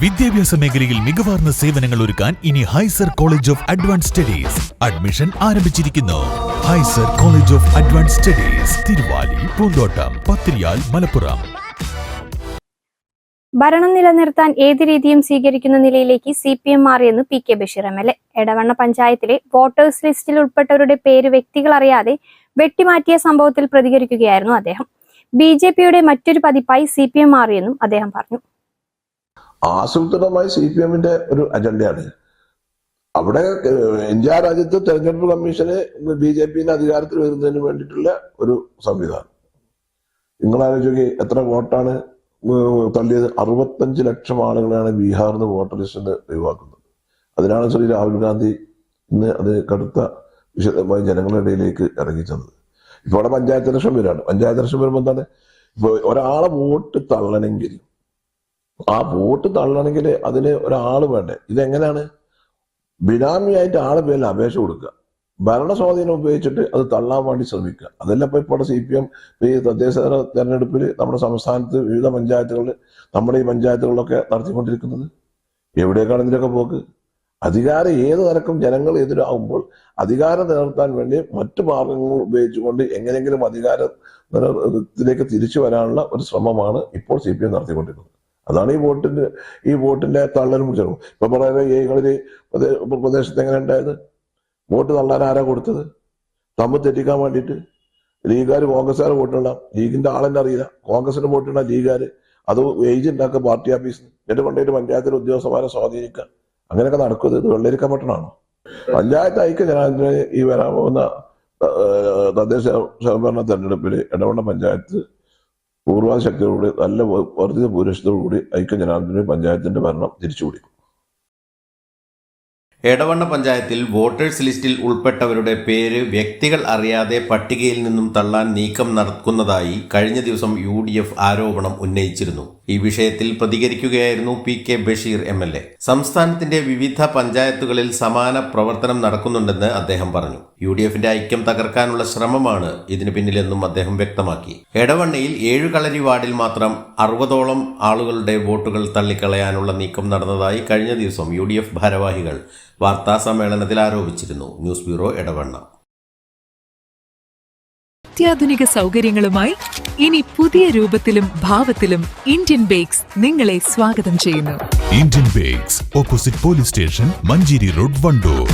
വിദ്യാഭ്യാസ മേഖലയിൽ മികവാർന്ന സേവനങ്ങൾ ഒരുക്കാൻ ഇനി Hysar college of advance studies admission ആരംഭിച്ചിരിക്കുന്നു. Hysar college of advance studies Thiruvali Poonthottam Pathiriyal Malappuram. ഭരണം നിലനിർത്താൻ ഏത് രീതിയും സ്വീകരിക്കുന്ന നിലയിലേക്ക് സി പി എം മാറിയെന്ന് P K Basheer M L A. Edavanna പഞ്ചായത്തിലെ വോട്ടേഴ്സ് ലിസ്റ്റിൽ ഉൾപ്പെട്ടവരുടെ പേര് വ്യക്തികൾ അറിയാതെ വെട്ടിമാറ്റിയ സംഭവത്തിൽ പ്രതികരിക്കുകയായിരുന്നു അദ്ദേഹം. ബി ജെ പിയുടെ മറ്റൊരു പതിപ്പായി സി പി എം മാറിയെന്നും അദ്ദേഹം പറഞ്ഞു. ആസൂത്രിതമായി സി പി എമ്മിന്റെ ഒരു അജണ്ടയാണ്. അവിടെ ഇന്ത്യ രാജ്യത്ത് തെരഞ്ഞെടുപ്പ് കമ്മീഷന് ബി ജെ പിന്റെ അധികാരത്തിൽ വരുന്നതിന് വേണ്ടിയിട്ടുള്ള ഒരു സംവിധാനം. നിങ്ങൾ ആലോചിക്കുക എത്ര വോട്ടാണ് തള്ളിയത്? അറുപത്തഞ്ച് ലക്ഷം ആളുകളാണ് ബീഹാറിൽ നിന്ന് വോട്ടർ ലിസ്റ്റിൽ ഒഴിവാക്കുന്നത്. അതിനാണ് ശ്രീ രാഹുൽ ഗാന്ധി ഇന്ന് അത് കടുത്ത വിശദമായി ജനങ്ങളുടെ ഇടയിലേക്ക് ഇറങ്ങിച്ചത് ഇപ്പോൾ അവിടെ പഞ്ചായത്ത് ഇലക്ഷൻ പേരാണ് പഞ്ചായത്ത് ഇലക്ഷൻ വരുമ്പോൾ എന്താണ്? ഇപ്പോൾ ഒരാളെ വോട്ട് തള്ളണമെങ്കിൽ ആ വോട്ട് തള്ളണമെങ്കിൽ അതിന് ഒരാൾ വേണ്ടേ? ഇതെങ്ങനെയാണ്? ബിനാമിയായിട്ട് ആളെ പേരിൽ അപേക്ഷ കൊടുക്കുക. ഭരണ സ്വാധീനം ഉപയോഗിച്ചിട്ട് അത് തള്ളാൻ വേണ്ടി ശ്രമിക്കുക. അതല്ല ഇപ്പൊ ഇപ്പോൾ സി പി എം ഈ തദ്ദേശ തെരഞ്ഞെടുപ്പിൽ നമ്മുടെ സംസ്ഥാനത്ത് വിവിധ പഞ്ചായത്തുകളിൽ നമ്മുടെ ഈ പഞ്ചായത്തുകളിലൊക്കെ നടത്തിക്കൊണ്ടിരിക്കുന്നത്? എവിടേക്കാണ് ഇതിലൊക്കെ പോക്ക്? അധികാരം ഏത് തരക്കും ജനങ്ങൾ എതിരാകുമ്പോൾ അധികാരം നിലനിർത്താൻ വേണ്ടി മറ്റു മാർഗങ്ങൾ ഉപയോഗിച്ചുകൊണ്ട് എങ്ങനെയെങ്കിലും അധികാരത്തിലേക്ക് തിരിച്ചു വരാനുള്ള ഒരു ശ്രമമാണ് ഇപ്പോൾ സി പി എം നടത്തിക്കൊണ്ടിരിക്കുന്നത്. അതാണ് ഈ വോട്ടിന്റെ ഈ വോട്ടിന്റെ തള്ളലും പിടിച്ചത് ഇപ്പൊ പറയുന്നത് ഏകളിൽ പ്രദേശത്ത് എങ്ങനെ ഉണ്ടായത്? വോട്ട് തള്ളാൻ ആരാ കൊടുത്തത്? തമ്മിൽ തെറ്റിക്കാൻ വേണ്ടിയിട്ട് ലീഗുകാർ കോൺഗ്രസ്സുകാർ വോട്ടിടാം ലീഗിന്റെ ആളെന്നെ അറിയില്ല. കോൺഗ്രസിന്റെ വോട്ടിടാം ലീഗുകാർ അത് ഏജന്റ് പാർട്ടി ഓഫീസിൽ എന്നിട്ട് കൊണ്ടുപോയിട്ട് പഞ്ചായത്തിലെ ഉദ്യോഗസ്ഥന്മാരെ സ്വാധീനിക്കുക. അങ്ങനെയൊക്കെ നടക്കുന്നത് ഇത് വെള്ളരിക്കാൻ പഞ്ചായത്ത് ഐക്യ ജനാധിപത്യ ഈ വരാൻ പോകുന്ന തദ്ദേശ സ്വയംഭരണ തെരഞ്ഞെടുപ്പിൽ ഇടവണ്ണ പഞ്ചായത്ത് പൂർവാധ ശക്തിയോടുകൂടി നല്ല വർദ്ധിത ഭൂരിപക്ഷത്തോടുകൂടി ഐക്യ ജനാധിപത്യ പഞ്ചായത്തിന്റെ ഭരണം തിരിച്ചുപിടിക്കും. എടവണ്ണ പഞ്ചായത്തിൽ വോട്ടേഴ്സ് ലിസ്റ്റിൽ ഉൾപ്പെട്ടവരുടെ പേര് വ്യക്തികൾ അറിയാതെ പട്ടികയിൽ നിന്നും തള്ളാൻ നീക്കം നടക്കുന്നതായി കഴിഞ്ഞ ദിവസം യു ഡി എഫ് ആരോപണം ഉന്നയിച്ചിരുന്നു. ഈ വിഷയത്തിൽ പ്രതികരിക്കുകയായിരുന്നു P K Basheer M L A. സംസ്ഥാനത്തിന്റെ വിവിധ പഞ്ചായത്തുകളിൽ സമാന പ്രവർത്തനം നടക്കുന്നുണ്ടെന്ന് അദ്ദേഹം പറഞ്ഞു. യു ഡി എഫിന്റെ ഐക്യം തകർക്കാനുള്ള ശ്രമമാണ് ഇതിന് പിന്നിലെന്നും അദ്ദേഹം വ്യക്തമാക്കി. എടവണ്ണയിൽ ഏഴു കളരി വാർഡിൽ മാത്രം അറുപതോളം ആളുകളുടെ വോട്ടുകൾ തള്ളിക്കളയാനുള്ള നീക്കം നടന്നതായി കഴിഞ്ഞ ദിവസം യു ഭാരവാഹികൾ വാർത്താ സമ്മേളനത്തിൽ ആരോപിച്ചിരുന്നു. ന്യൂസ് ബ്യൂറോ ഇടവണ്ണ അത്യാധുനിക സൗകര്യങ്ങളുമായി ഇനി പുതിയ രൂപത്തിലും ഭാവത്തിലും ഇന്ത്യൻ ബേക്സ് നിങ്ങളെ സ്വാഗതം ചെയ്യുന്നു. Indian bakes opposite police station Manjeri road Wandoor.